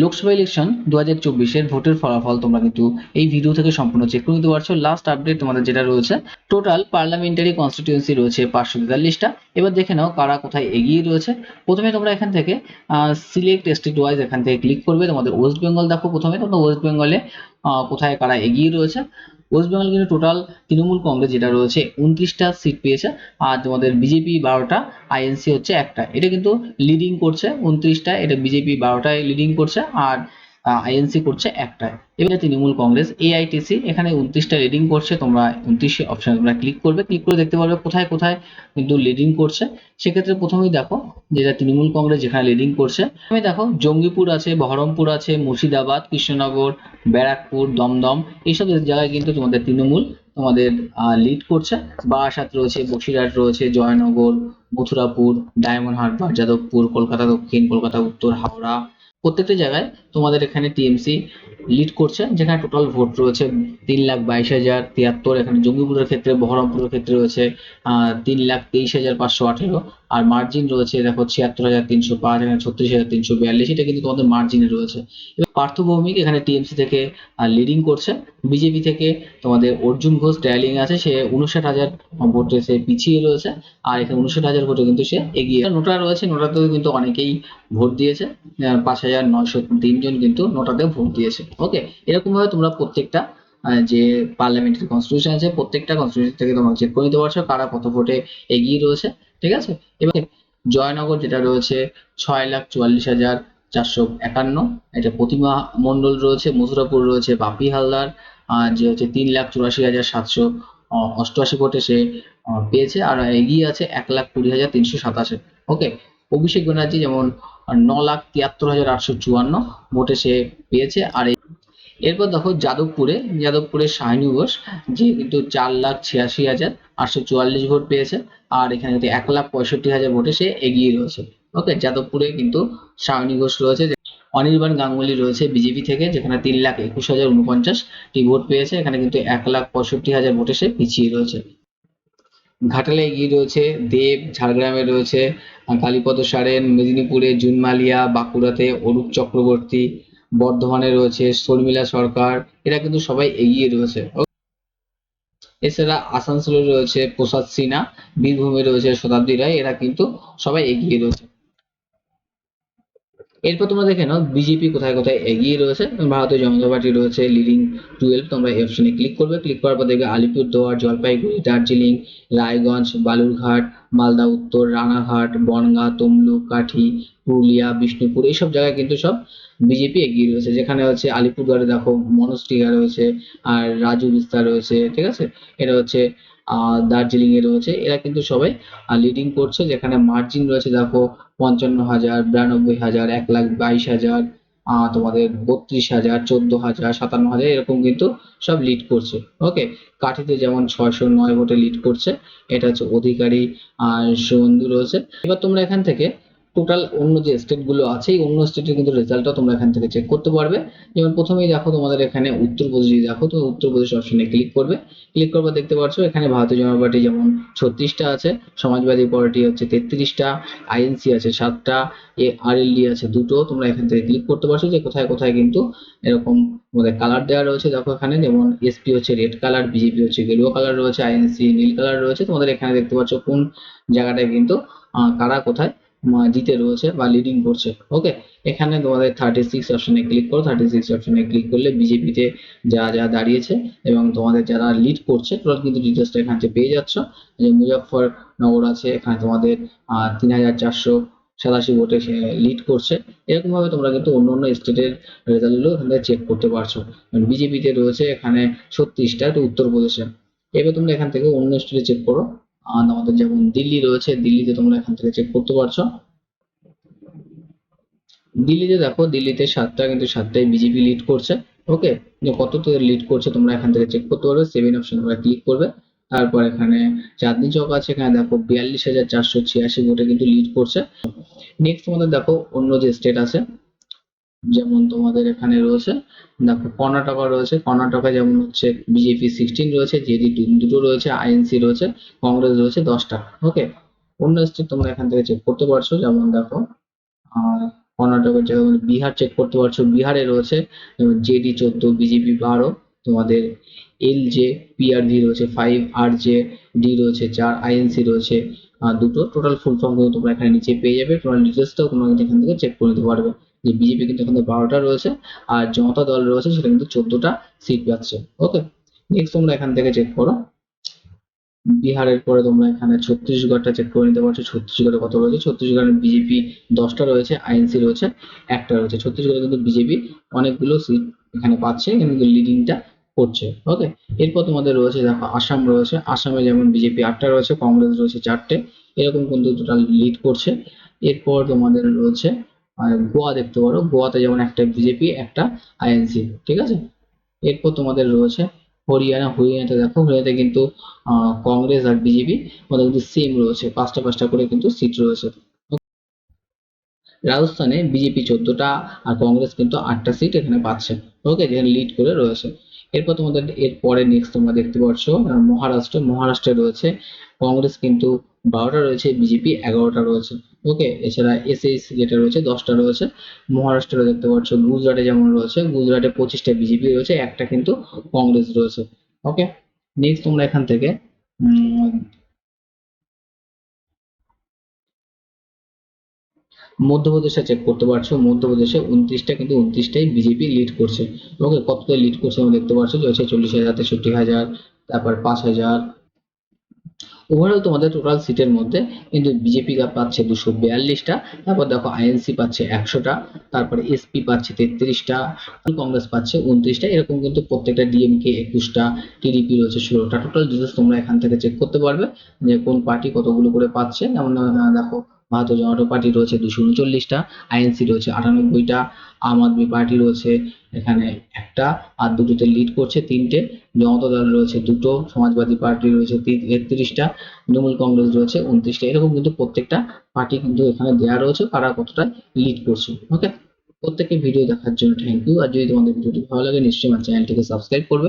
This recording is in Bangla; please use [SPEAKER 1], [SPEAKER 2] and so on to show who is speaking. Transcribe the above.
[SPEAKER 1] লোকসভা ইলেকশন দু হাজার চব্বিশের ভোটের ফলাফল তোমরা কিন্তু এই ভিডিও থেকে সম্পূর্ণ চেক করে নিতে পারছ। লাস্ট আপডেট তোমাদের যেটা রয়েছে টোটাল পার্লামেন্টারি কনস্টিটিউয়েন্সি রয়েছে পাঁচশো তেতাল্লিশটা। এবার দেখে নাও কারা কোথায় এগিয়ে রয়েছে। প্রথমে তোমরা এখান থেকে সিলেক্ট স্টেট ওয়াইজ এখান থেকে ক্লিক করবে। তোমাদের ওয়েস্ট বেঙ্গল দেখো প্রথমে। তোমরা ওয়েস্ট বেঙ্গলে কোথায় কারা এগিয়ে রয়েছে? ওয়েস্ট বেঙ্গল কিন্তু টোটাল তৃণমূল কংগ্রেস যেটা রয়েছে, উনত্রিশটা সিট পেয়েছে। আর তোমাদের বিজেপি বারোটা আইএনসি হচ্ছে একটা। এটা কিন্তু লিডিং করছে উনত্রিশটা, এটা বিজেপি বারোটায় লিডিং করছে আর আইএনসি করছে একটায়। এবারে তৃণমূল কংগ্রেস এআইটিসি এখানে উনত্রিশটা লিডিং করছে। তোমরা উনত্রিশ অপশন তোমরা ক্লিক করবে। ক্লিক করে দেখতে পারবে কোথায় কোথায় কিন্তু লিডিং করছে। সেক্ষেত্রে প্রথমেই দেখো যেটা তৃণমূল কংগ্রেস যেখানে লিডিং করছে। তুমি দেখো, জঙ্গিপুর আছে, বহরমপুর আছে, মুর্শিদাবাদ, কৃষ্ণনগর, ব্যারাকপুর, দমদম, এইসব জায়গায় কিন্তু তোমাদের তৃণমূল তোমাদের লিড করছে। বারাসাত রয়েছে, বসিরহাট রয়েছে, জয়নগর, মথুরাপুর, ডায়মন্ড হারবার, যাদবপুর, কলকাতা দক্ষিণ, কলকাতা উত্তর, হাওড়া, প্রত্যেকটা জায়গায় তোমাদের এখানে টিএমসি লিড করছে, যেখানে টোটাল ভোট রয়েছে তিন লাখ বাইশ হাজার তিয়াত্তর, এখানে জঙ্গিপুরের ক্ষেত্রে, বহরমপুরের ক্ষেত্রে রয়েছে তিন লাখ তেইশ হাজার পাঁচশো আঠেরো। আর মার্জিন রয়েছে দেখো ছিয়াত্তর হাজার তিনশো পাঁচ এখানে ছত্রিশ হাজার তিনশো বিয়াল্লিশ, এটা কিন্তু তোমাদের মার্জিনে রয়েছে। এবার পার্থ ভৌমিক এখানে টিএমসি থেকে লিডিং করছে। বিজেপি থেকে তোমাদের অর্জুন ঘোষ ট্রায়ালিং আছে, সে উনষাট হাজার ভোটে সে পিছিয়ে রয়েছে, আর এখানে উনষাট হাজার ভোটে কিন্তু সে এগিয়ে নোটা রয়েছে, নোটাতেও কিন্তু অনেকেই ভোট দিয়েছে পাঁচ হাজার নয়শো তিনজন কিন্তু নোটাতে ভোট দিয়েছে। ওকে এরকম ভাবে তোমরা প্রত্যেকটা যে পার্লামেন্টারি কনস্টিটিউশন আছে, প্রত্যেকটা কনস্টিটিউশন থেকে তোমরা চেক করে নিতে পারছ কারা কত ভোটে এগিয়ে রয়েছে। ঠিক আছে? এবার জয়নগর যেটা রয়েছে, ছয় লাখ চুয়াল্লিশ হাজার চারশো একান্ন। এটা প্রতিমা মণ্ডল রয়েছে, মথুরাপুর রয়েছে বাপি হালদার যে হচ্ছে তিন লাখ চুরাশি হাজার সাতশো অষ্টআশি ভোটে সে পেয়েছে, আর এগিয়ে আছে এক লাখ কুড়ি হাজার তিনশো সাতাশে। ওকে, অভিষেক ব্যানার্জি যেমন ন লাখ তিয়াত্তর হাজার আটশো চুয়ান্ন ভোটে সে পেয়েছে, আর এরপর দেখো যাদবপুরে যাদবপুরে শাহিনী ঘোষ, যে কিন্তু চার লাখ ছিয়াশি হাজার আটশো চুয়াল্লিশ ভোট পেয়েছে আর এখানে কিন্তু এক লাখ পঁয়ষট্টি হাজার ভোটে সে এগিয়ে রয়েছে। ওকে যাদবপুরে কিন্তু শাহিনী ঘোষ রয়েছে অনির্বাণ গাঙ্গুলি রয়েছে বিজেপি থেকে, যেখানে তিন লাখ একুশ হাজার উনপঞ্চাশটি ভোট পেয়েছে, এখানে কিন্তু এক লাখ পঁয়ষট্টি হাজার ভোটে সে পিছিয়ে রয়েছে। ঘাটালে এগিয়ে রয়েছে দেব, ঝাড়গ্রামে রয়েছে, কালীপদ সারেন, মেদিনীপুরে জুনমালিয়া, বাঁকুড়াতে অরূপ চক্রবর্তী বর্ধমানে রয়েছে, শর্মিলা সরকার, এরা কিন্তু সবাই এগিয়ে রয়েছে। এছাড়া আসানসোলে রয়েছে প্রসাদ সিনহা, বীরভূমে রয়েছে শতাব্দী রায়, এরা কিন্তু সবাই এগিয়ে রয়েছে। এরপর তোমরা দেখে নাও বিজেপি কোথায় কোথায় এগিয়ে রয়েছে। ভারতীয় জনতা পার্টি রয়েছে লিডিং টুয়েলভ তোমরা এই অপশনে ক্লিক করবে। ক্লিক করার পর দেখবে আলিপুরদুয়ার, জলপাইগুড়ি, দার্জিলিং, রায়গঞ্জ, বালুরঘাট, মালদা, উত্তর, রানাঘাট, বনগাঁ, তমলুক কাঠি পুরুলিয়া, বিষ্ণুপুর, এইসব জায়গায় কিন্তু সব বিজেপি এগিয়ে রয়েছে। যেখানে হচ্ছে আলিপুরদুয়ারে দেখো মনোজ টিকা রয়েছে, আর রাজু বিস্তার রয়েছে, ঠিক আছে? এটা হচ্ছে দার্জিলিং এ রয়েছে। এরা কিন্তু সবাই লিডিং করছে। যেখানে মার্জিন রয়েছে, দেখো, পঞ্চান্ন হাজার, বিরানব্বই হাজার, এক লাখ বাইশ হাজার তোমাদের বত্রিশ হাজার, চোদ্দ হাজার, সাতান্ন হাজার, এরকম কিন্তু সব লিড করছে। ওকে কাঠিতে যেমন ছয়শো নয় ভোটে লিড করছে, এটা হচ্ছে অধিকারী, আহ সুবন্ধু রয়েছে। এবার তোমরা এখান থেকে টোটাল অন্য যে স্টেটগুলো আছে, এই অন্য স্টেটের কিন্তু রেজাল্টটা তোমরা এখান থেকে চেক করতে পারবে। যেমন প্রথমেই দেখো তোমাদের এখানে উত্তরপ্রদেশ দেখো তো উত্তরপ্রদেশ অপশনে ক্লিক করবে। ক্লিক করবার দেখতে পাচ্ছ এখানে ভারতীয় জনতা পার্টি যেমন ছত্রিশটা আছে, সমাজবাদী পার্টি হচ্ছে তেত্রিশটা আইএনসি আছে সাতটা, এ আর ডি আছে দুটো, তোমরা এখান থেকে ক্লিক করতে পারছ যে কোথায় কোথায় কিন্তু এরকম তোমাদের কালার দেওয়া রয়েছে। দেখো এখানে যেমন এসপি হচ্ছে রেড কালার বিজেপি হচ্ছে গেরুয়া কালার রয়েছে আইএনসি নীল কালার রয়েছে। তোমাদের এখানে দেখতে পাচ্ছ কোন জায়গাটায় কিন্তু কারা কোথায় জিতে রয়েছে বা লিডিং করছে। ওকে এখানে তোমাদের থার্টি সিক্স অপশনে ক্লিক করো। থার্টি সিক্স অপশনে ক্লিক করলে বিজেপিতে যা যা দাঁড়িয়েছে এবং তোমাদের যারা লিড করছে তোমরা কিন্তু ডিটেলসটা এখান থেকে পেয়ে যাচ্ছ। যে মুজাফফরনগর আছে, এখানে তোমাদের তিন হাজার চারশো সাতাশি ভোটে সে লিড করছে। এরকমভাবে তোমরা কিন্তু অন্য অন্য স্টেটের রেজাল্টগুলো এখান থেকে চেক করতে পারছ। বিজেপিতে রয়েছে এখানে ছত্রিশটা উত্তরপ্রদেশে। এবার তোমরা এখান থেকে অন্য স্টেটে চেক করো। আর আমাদের যেমন দিল্লি রয়েছে, দিল্লিতে তোমরা এখান থেকে চেক করতে পারছ। দিল্লিতে দেখো, দিল্লিতে সাতটা কিন্তু সাতটাই বিজেপি লিড করছে ওকে কততে লিড করছে তোমরা এখান থেকে চেক করতে পারবে সেভেন অপশন তোমরা ক্লিক করবে। তারপর এখানে চাঁদনি চক আছে, এখানে দেখো বিয়াল্লিশ হাজার চারশো ছিয়াশি ভোটে কিন্তু লিড করছে। নেক্সট তোমাদের দেখো অন্য যে স্টেট আছে যেমন তোমাদের এখানে রয়েছে, দেখো কর্ণাটকা রয়েছে, কর্ণাটকা যেমন হচ্ছে বিজেপি সিক্সটিন রয়েছে জেডি দুটো রয়েছে আইএনসি রয়েছে কংগ্রেস রয়েছে দশটা ওকে অন্য স্টেট তোমরা এখান থেকে চেক করতে পারছ, যেমন দেখো কর্ণাটকের তোমরা বিহার চেক করতে পারছ, বিহারে রয়েছে জেডি চোদ্দ বিজেপি বারো, তোমাদের এল জে পিআরজি রয়েছে ফাইভ আর জে ডি রয়েছে চার আইএনসি রয়েছে দুটো টোটাল ফুল ফর্ম তোমরা এখানে নিচে পেয়ে যাবে টোটাল ডিটেলসটাও তোমরা এখান থেকে চেক করে নিতে পারবে। যে বিজেপি কিন্তু এখানে বারোটা রয়েছে আর জনতা দল রয়েছে সেটা কিন্তু চোদ্দটা সিট পাচ্ছে ওকে নেক্সট তোমরা এখান থেকে চেক করো। বিহারের পরে তোমরা এখানে ছত্তিশগড়টা চেক করে নিতে পারছ। ছত্তিশগড়ে কত রয়েছে? ছত্তিশগড়ে বিজেপি দশটা রয়েছে আইএনসি রয়েছে, একটা রয়েছে। ছত্তিশগড়ে কিন্তু বিজেপি অনেকগুলো সিট এখানে পাচ্ছে কিন্তু লিডিংটা করছে ওকে এরপর তোমাদের রয়েছে, দেখো, আসাম রয়েছে। আসামে যেমন বিজেপি আটটা রয়েছে, কংগ্রেস রয়েছে চারটে, এরকম কিন্তু টোটাল লিড করছে। এরপর তোমাদের রয়েছে গোয়া দেখতে পারো। গোয়াতে যেমন একটা বিজেপি একটা আইএনসি ঠিক আছে? এরপর তোমাদের রয়েছে হরিয়ানা। হরিয়ানাতে দেখো, হরিয়ানাতে কিন্তু কংগ্রেস আর বিজেপি মধ্যে কিন্তু সেম রয়েছে। পাঁচটা পাঁচটা করে কিন্তু সিট রয়েছে। রাজস্থানে বিজেপি চোদ্দটা আর কংগ্রেস কিন্তু আটটা সিট এখানে পাচ্ছে। ওকে যেখানে লিড করে রয়েছে। এরপর তোমাদের এর পরে নেক্সট তোমরা দেখতে পাচ্ছ মহারাষ্ট্র। মহারাষ্ট্রে রয়েছে, কংগ্রেস কিন্তু বারোটা রয়েছে বিজেপি এগারোটা রয়েছে। ওকে এছাড়া এসএস যেটা রয়েছে, দশটা রয়েছে। মহারাষ্ট্রে দেখতে পাচ্ছ, গুজরাটে যেমন রয়েছে, গুজরাটে পঁচিশটা বিজেপি রয়েছে, একটা কিন্তু কংগ্রেস রয়েছে। ওকে নেক্সট তোমরা এখান থেকে মধ্যপ্রদেশে চেক করতে পারছ। মধ্যপ্রদেশে উনত্রিশটা কিন্তু উনত্রিশটাই বিজেপি লিড করছে। ওকে কতটা লিড করছে দেখতে পাচ্ছ যে হচ্ছে চল্লিশ হাজার, তেষট্টি হাজার, তারপর পাঁচ হাজার ওভারঅল তোমাদের টোটাল সিটের মধ্যে কিন্তু বিজেপি পাচ্ছে দুশো বিয়াল্লিশটা, তারপর দেখো আইএনসি পাচ্ছে একশোটা, তারপরে এসপি পাচ্ছে তেত্রিশটা কংগ্রেস পাচ্ছে উনত্রিশটা, এরকম কিন্তু প্রত্যেকটা ডিএমকে একুশটা টিডিপি রয়েছে ষোলোটা। টোটাল ডিটেলস তোমরা এখান থেকে চেক করতে পারবে যে কোন পার্টি কতগুলো করে পাচ্ছে। যেমন দেখো ভারতীয় জনতা পার্টি রয়েছে দুশো উনচল্লিশটা আইএনসি রয়েছে আটানব্বইটা, আম আদমি পার্টি রয়েছে এখানে একটা, আর দুটোতে লিড করছে তিনটে, জনতা দল রয়েছে দুটো, সমাজবাদী পার্টি রয়েছে একত্রিশটা তৃণমূল কংগ্রেস রয়েছে উনত্রিশটা, এরকম কিন্তু প্রত্যেকটা পার্টি কিন্তু এখানে দেওয়া রয়েছে কারা কতটা লিড করছে ওকে প্রত্যেককে ভিডিও দেখার জন্য থ্যাংক ইউ আর যদি তোমাদের ভিডিওটি ভালো লাগে নিশ্চয়ই আমার চ্যানেলটিকে সাবস্ক্রাইব করবে।